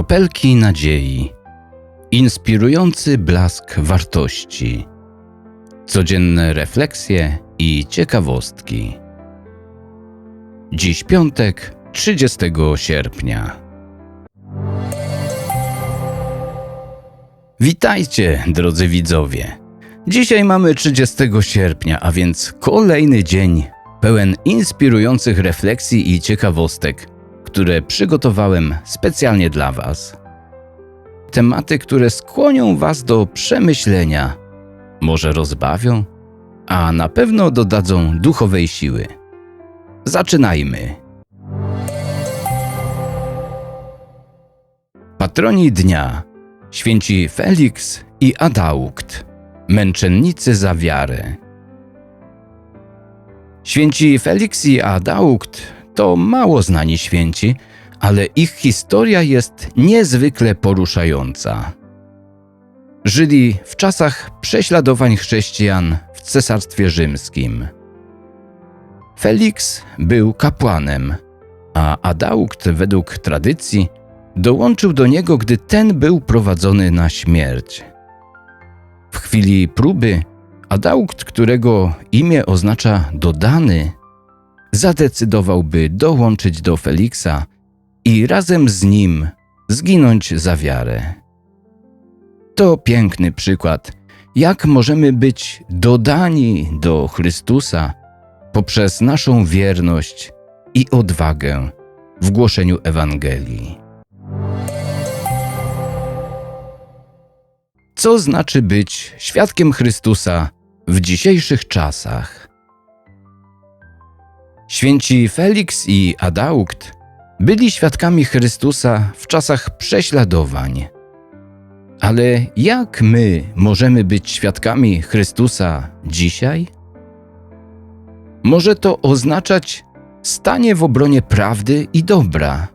Kropelki nadziei. Inspirujący blask wartości. Codzienne refleksje i ciekawostki. Dziś piątek, 30 sierpnia. Witajcie, drodzy widzowie. Dzisiaj mamy 30 sierpnia, a więc kolejny dzień pełen inspirujących refleksji i ciekawostek, które przygotowałem specjalnie dla Was. Tematy, które skłonią Was do przemyślenia, może rozbawią, a na pewno dodadzą duchowej siły. Zaczynajmy. Patroni dnia święci Felix i Adaukt, męczennicy za wiarę. Święci Felix i Adaukt to mało znani święci, ale ich historia jest niezwykle poruszająca. Żyli w czasach prześladowań chrześcijan w Cesarstwie Rzymskim. Felix był kapłanem, a Adaukt według tradycji dołączył do niego, gdy ten był prowadzony na śmierć. W chwili próby Adaukt, którego imię oznacza dodany, zadecydowałby dołączyć do Feliksa i razem z nim zginąć za wiarę. To piękny przykład, jak możemy być dodani do Chrystusa poprzez naszą wierność i odwagę w głoszeniu Ewangelii. Co znaczy być świadkiem Chrystusa w dzisiejszych czasach? Święci Felix i Adaukt byli świadkami Chrystusa w czasach prześladowań. Ale jak my możemy być świadkami Chrystusa dzisiaj? Może to oznaczać stanie w obronie prawdy i dobra,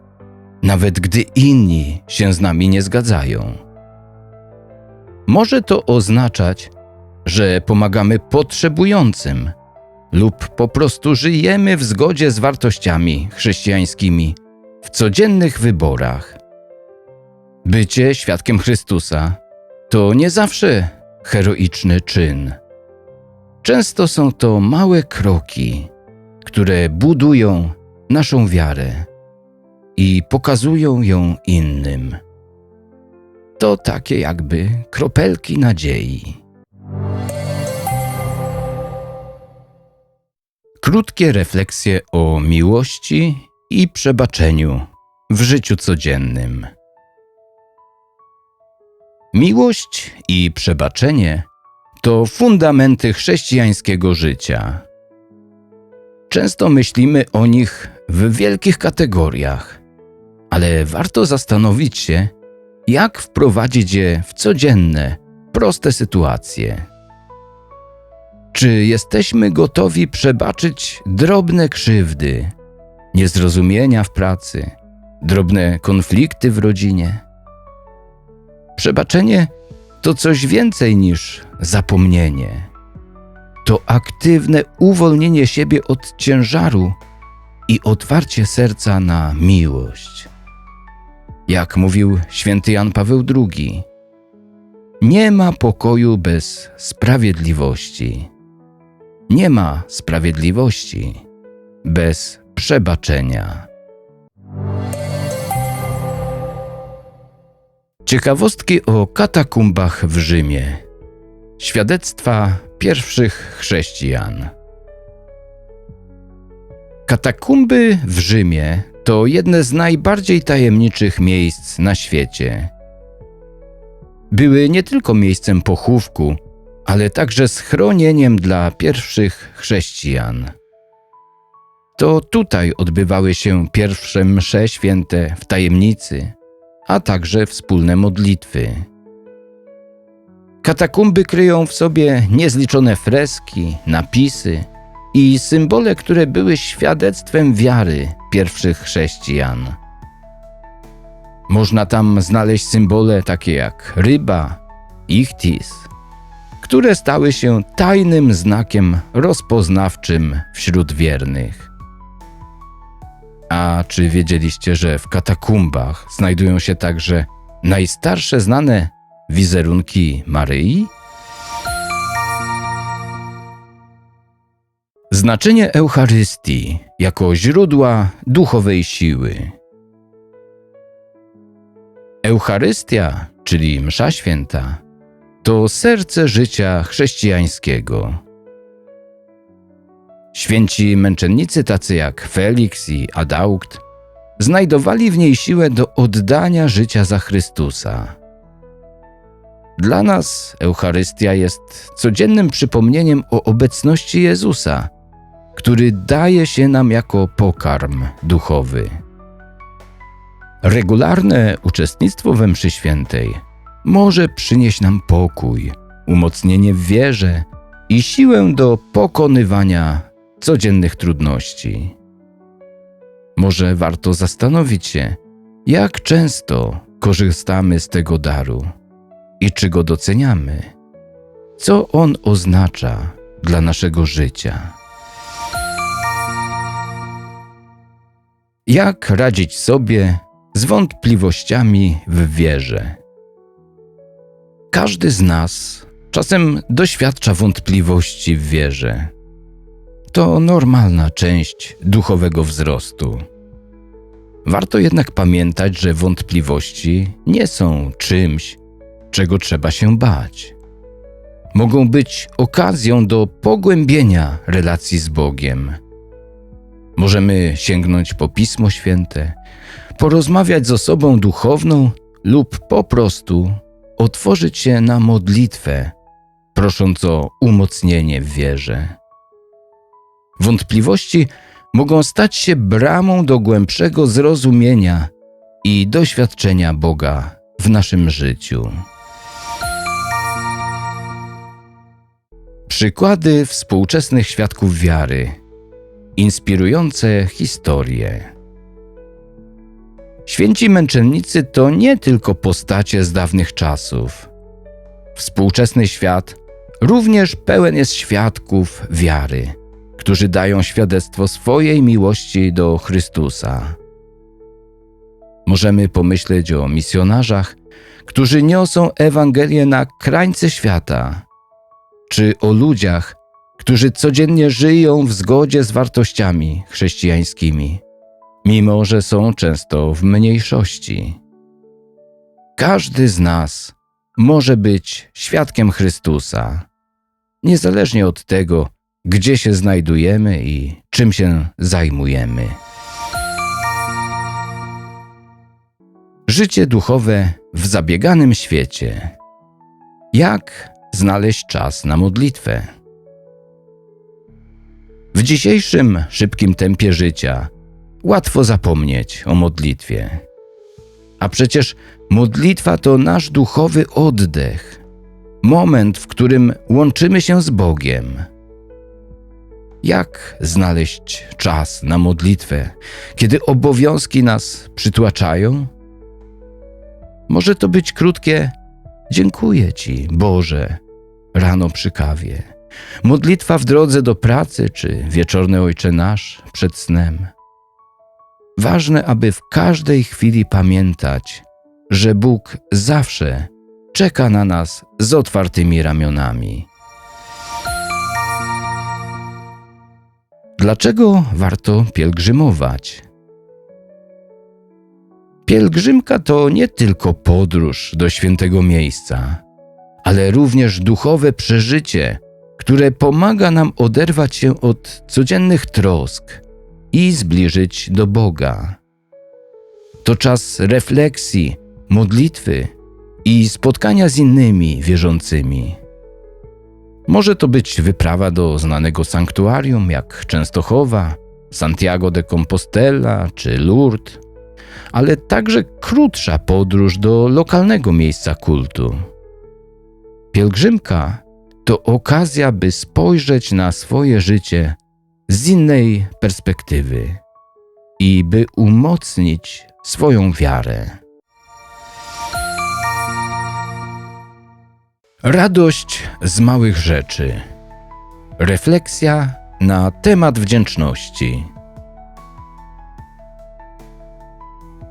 nawet gdy inni się z nami nie zgadzają. Może to oznaczać, że pomagamy potrzebującym lub po prostu żyjemy w zgodzie z wartościami chrześcijańskimi w codziennych wyborach. Bycie świadkiem Chrystusa to nie zawsze heroiczny czyn. Często są to małe kroki, które budują naszą wiarę i pokazują ją innym. To takie jakby kropelki nadziei. Krótkie refleksje o miłości i przebaczeniu w życiu codziennym. Miłość i przebaczenie to fundamenty chrześcijańskiego życia. Często myślimy o nich w wielkich kategoriach, ale warto zastanowić się, jak wprowadzić je w codzienne, proste sytuacje. Czy jesteśmy gotowi przebaczyć drobne krzywdy, niezrozumienia w pracy, drobne konflikty w rodzinie? Przebaczenie to coś więcej niż zapomnienie. To aktywne uwolnienie siebie od ciężaru i otwarcie serca na miłość. Jak mówił święty Jan Paweł II, nie ma pokoju bez sprawiedliwości. Nie ma sprawiedliwości bez przebaczenia. Ciekawostki o katakumbach w Rzymie. Świadectwa pierwszych chrześcijan. Katakumby w Rzymie to jedne z najbardziej tajemniczych miejsc na świecie. Były nie tylko miejscem pochówku, ale także schronieniem dla pierwszych chrześcijan. To tutaj odbywały się pierwsze msze święte w tajemnicy, a także wspólne modlitwy. Katakumby kryją w sobie niezliczone freski, napisy i symbole, które były świadectwem wiary pierwszych chrześcijan. Można tam znaleźć symbole takie jak ryba, ichtis, które stały się tajnym znakiem rozpoznawczym wśród wiernych. A czy wiedzieliście, że w katakumbach znajdują się także najstarsze znane wizerunki Maryi? Znaczenie Eucharystii jako źródła duchowej siły. Eucharystia, czyli Msza Święta, to serce życia chrześcijańskiego. Święci męczennicy tacy jak Felix i Adaukt znajdowali w niej siłę do oddania życia za Chrystusa. Dla nas Eucharystia jest codziennym przypomnieniem o obecności Jezusa, który daje się nam jako pokarm duchowy. Regularne uczestnictwo we mszy świętej może przynieść nam pokój, umocnienie w wierze i siłę do pokonywania codziennych trudności. Może warto zastanowić się, jak często korzystamy z tego daru i czy go doceniamy, co on oznacza dla naszego życia. Jak radzić sobie z wątpliwościami w wierze? Każdy z nas czasem doświadcza wątpliwości w wierze. To normalna część duchowego wzrostu. Warto jednak pamiętać, że wątpliwości nie są czymś, czego trzeba się bać. Mogą być okazją do pogłębienia relacji z Bogiem. Możemy sięgnąć po Pismo Święte, porozmawiać z osobą duchowną lub po prostu otworzyć się na modlitwę, prosząc o umocnienie w wierze. Wątpliwości mogą stać się bramą do głębszego zrozumienia i doświadczenia Boga w naszym życiu. Przykłady współczesnych świadków wiary, inspirujące historie. Święci męczennicy to nie tylko postacie z dawnych czasów. Współczesny świat również pełen jest świadków wiary, którzy dają świadectwo swojej miłości do Chrystusa. Możemy pomyśleć o misjonarzach, którzy niosą Ewangelię na krańce świata, czy o ludziach, którzy codziennie żyją w zgodzie z wartościami chrześcijańskimi mimo że są często w mniejszości. Każdy z nas może być świadkiem Chrystusa, niezależnie od tego, gdzie się znajdujemy i czym się zajmujemy. Życie duchowe w zabieganym świecie. Jak znaleźć czas na modlitwę? W dzisiejszym szybkim tempie życia łatwo zapomnieć o modlitwie. A przecież modlitwa to nasz duchowy oddech, moment, w którym łączymy się z Bogiem. Jak znaleźć czas na modlitwę, kiedy obowiązki nas przytłaczają? Może to być krótkie Dziękuję Ci, Boże, rano przy kawie, modlitwa w drodze do pracy czy wieczorny Ojcze Nasz przed snem. Ważne, aby w każdej chwili pamiętać, że Bóg zawsze czeka na nas z otwartymi ramionami. Dlaczego warto pielgrzymować? Pielgrzymka to nie tylko podróż do świętego miejsca, ale również duchowe przeżycie, które pomaga nam oderwać się od codziennych trosk i zbliżyć do Boga. To czas refleksji, modlitwy i spotkania z innymi wierzącymi. Może to być wyprawa do znanego sanktuarium jak Częstochowa, Santiago de Compostela czy Lourdes, ale także krótsza podróż do lokalnego miejsca kultu. Pielgrzymka to okazja, by spojrzeć na swoje życie z innej perspektywy i by umocnić swoją wiarę. Radość z małych rzeczy. Refleksja na temat wdzięczności.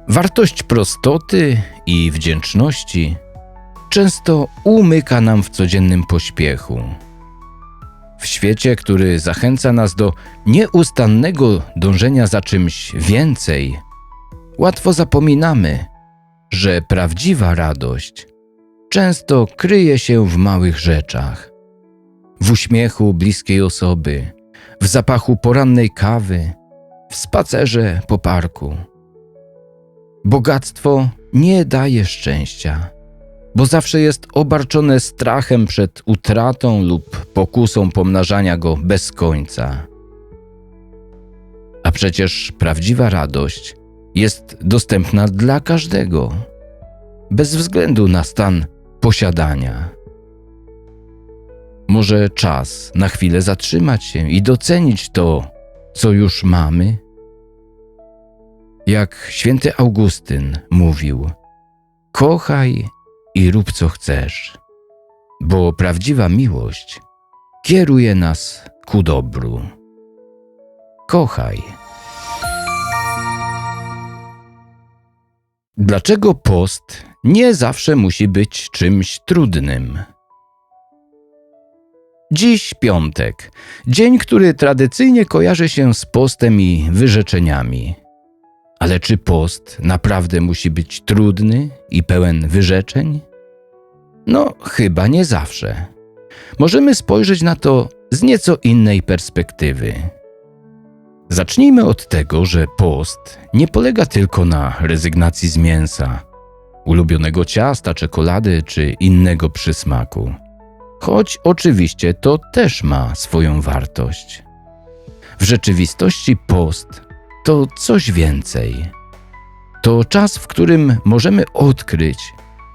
Wartość prostoty i wdzięczności często umyka nam w codziennym pośpiechu. W świecie, który zachęca nas do nieustannego dążenia za czymś więcej, łatwo zapominamy, że prawdziwa radość często kryje się w małych rzeczach. W uśmiechu bliskiej osoby, w zapachu porannej kawy, w spacerze po parku. Bogactwo nie daje szczęścia, bo zawsze jest obarczone strachem przed utratą lub pokusą pomnażania go bez końca. A przecież prawdziwa radość jest dostępna dla każdego, bez względu na stan posiadania. Może czas na chwilę zatrzymać się i docenić to, co już mamy? Jak święty Augustyn mówił: Kochaj i rób co chcesz, bo prawdziwa miłość kieruje nas ku dobru. Kochaj. Dlaczego post nie zawsze musi być czymś trudnym? Dziś piątek, dzień, który tradycyjnie kojarzy się z postem i wyrzeczeniami. Ale czy post naprawdę musi być trudny i pełen wyrzeczeń? No, chyba nie zawsze. Możemy spojrzeć na to z nieco innej perspektywy. Zacznijmy od tego, że post nie polega tylko na rezygnacji z mięsa, ulubionego ciasta, czekolady czy innego przysmaku. Choć oczywiście to też ma swoją wartość. W rzeczywistości post to coś więcej. To czas, w którym możemy odkryć,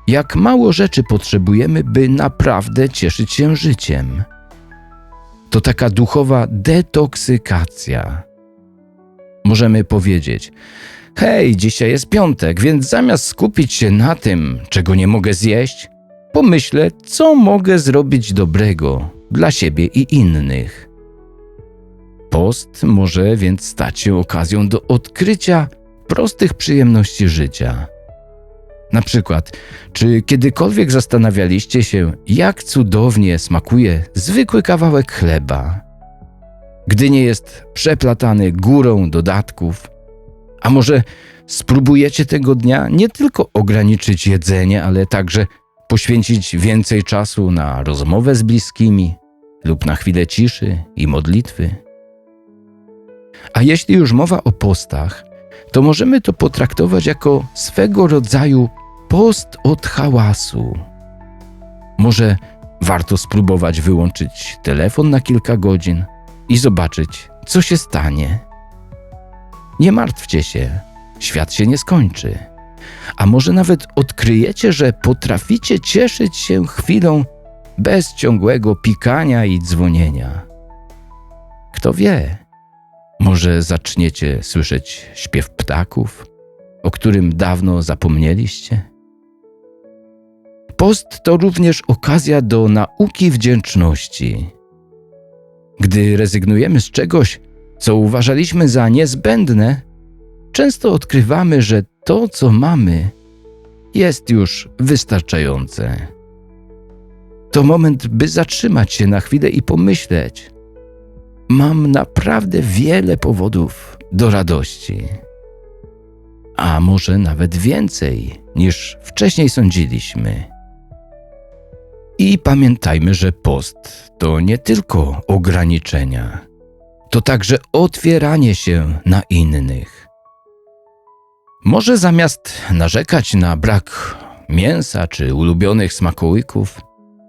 jak mało rzeczy potrzebujemy, by naprawdę cieszyć się życiem. To taka duchowa detoksykacja. Możemy powiedzieć: Hej, dzisiaj jest piątek, więc zamiast skupić się na tym, czego nie mogę zjeść, pomyślę, co mogę zrobić dobrego dla siebie i innych. Post może więc stać się okazją do odkrycia prostych przyjemności życia. Na przykład, czy kiedykolwiek zastanawialiście się, jak cudownie smakuje zwykły kawałek chleba, gdy nie jest przeplatany górą dodatków? A może spróbujecie tego dnia nie tylko ograniczyć jedzenie, ale także poświęcić więcej czasu na rozmowę z bliskimi lub na chwilę ciszy i modlitwy? A jeśli już mowa o postach, to możemy to potraktować jako swego rodzaju post od hałasu. Może warto spróbować wyłączyć telefon na kilka godzin i zobaczyć, co się stanie. Nie martwcie się, świat się nie skończy. A może nawet odkryjecie, że potraficie cieszyć się chwilą bez ciągłego pikania i dzwonienia. Kto wie? Może zaczniecie słyszeć śpiew ptaków, o którym dawno zapomnieliście? Post to również okazja do nauki wdzięczności. Gdy rezygnujemy z czegoś, co uważaliśmy za niezbędne, często odkrywamy, że to, co mamy, jest już wystarczające. To moment, by zatrzymać się na chwilę i pomyśleć, mam naprawdę wiele powodów do radości. A może nawet więcej niż wcześniej sądziliśmy. I pamiętajmy, że post to nie tylko ograniczenia, to także otwieranie się na innych. Może zamiast narzekać na brak mięsa czy ulubionych smakołyków,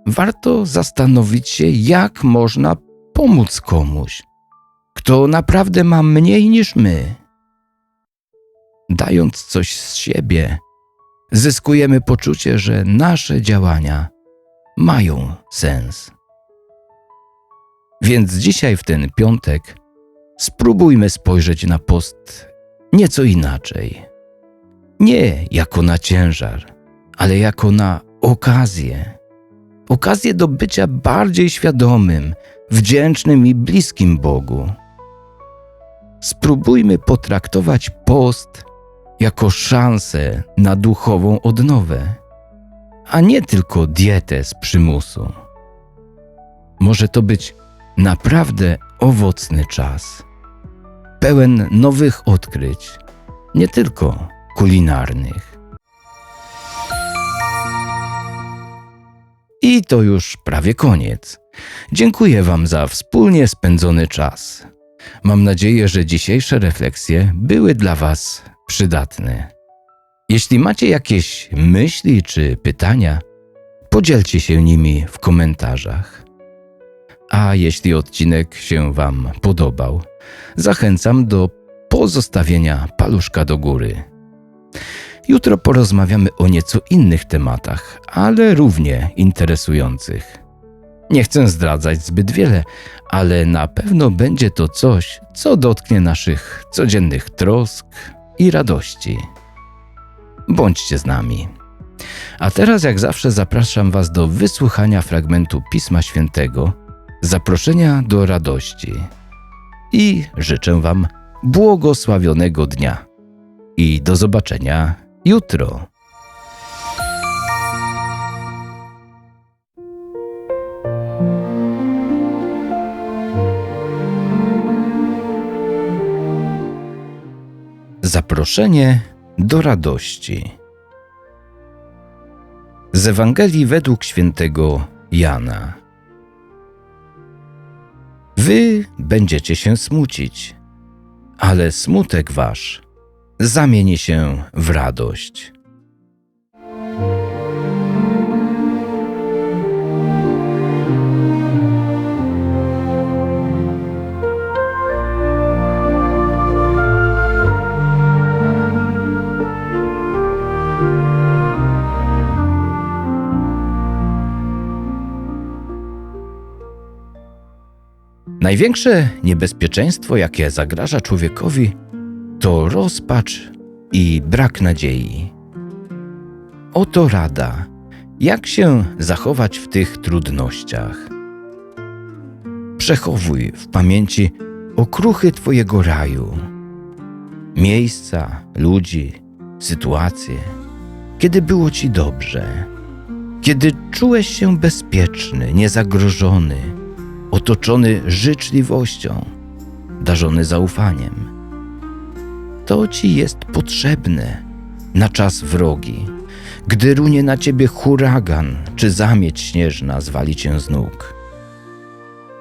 warto zastanowić się, jak można pomóc komuś, kto naprawdę ma mniej niż my. Dając coś z siebie, zyskujemy poczucie, że nasze działania mają sens. Więc dzisiaj, w ten piątek, spróbujmy spojrzeć na post nieco inaczej. Nie jako na ciężar, ale jako na okazję. Okazję do bycia bardziej świadomym, wdzięcznym i bliskim Bogu. Spróbujmy potraktować post jako szansę na duchową odnowę, a nie tylko dietę z przymusu. Może to być naprawdę owocny czas, pełen nowych odkryć, nie tylko kulinarnych. I to już prawie koniec. Dziękuję Wam za wspólnie spędzony czas. Mam nadzieję, że dzisiejsze refleksje były dla Was przydatne. Jeśli macie jakieś myśli czy pytania, podzielcie się nimi w komentarzach. A jeśli odcinek się Wam podobał, zachęcam do pozostawienia paluszka do góry. Jutro porozmawiamy o nieco innych tematach, ale równie interesujących. Nie chcę zdradzać zbyt wiele, ale na pewno będzie to coś, co dotknie naszych codziennych trosk i radości. Bądźcie z nami. A teraz, jak zawsze, zapraszam Was do wysłuchania fragmentu Pisma Świętego, zaproszenia do radości. I życzę Wam błogosławionego dnia. I do zobaczenia jutro. Zaproszenie do radości. Z Ewangelii według świętego Jana. Wy będziecie się smucić, ale smutek wasz zamieni się w radość. Największe niebezpieczeństwo, jakie zagraża człowiekowi, to rozpacz i brak nadziei. Oto rada, jak się zachować w tych trudnościach. Przechowuj w pamięci okruchy Twojego raju, miejsca, ludzi, sytuacje, kiedy było Ci dobrze, kiedy czułeś się bezpieczny, niezagrożony, otoczony życzliwością, darzony zaufaniem. To Ci jest potrzebne na czas wrogi, gdy runie na Ciebie huragan czy zamieć śnieżna zwali Cię z nóg.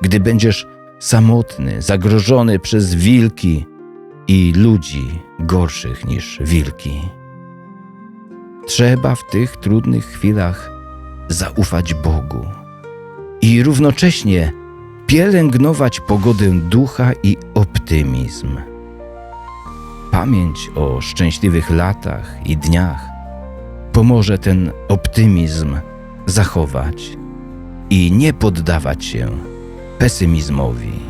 Gdy będziesz samotny, zagrożony przez wilki i ludzi gorszych niż wilki. Trzeba w tych trudnych chwilach zaufać Bogu i równocześnie pielęgnować pogodę ducha i optymizm. Pamięć o szczęśliwych latach i dniach pomoże ten optymizm zachować i nie poddawać się pesymizmowi.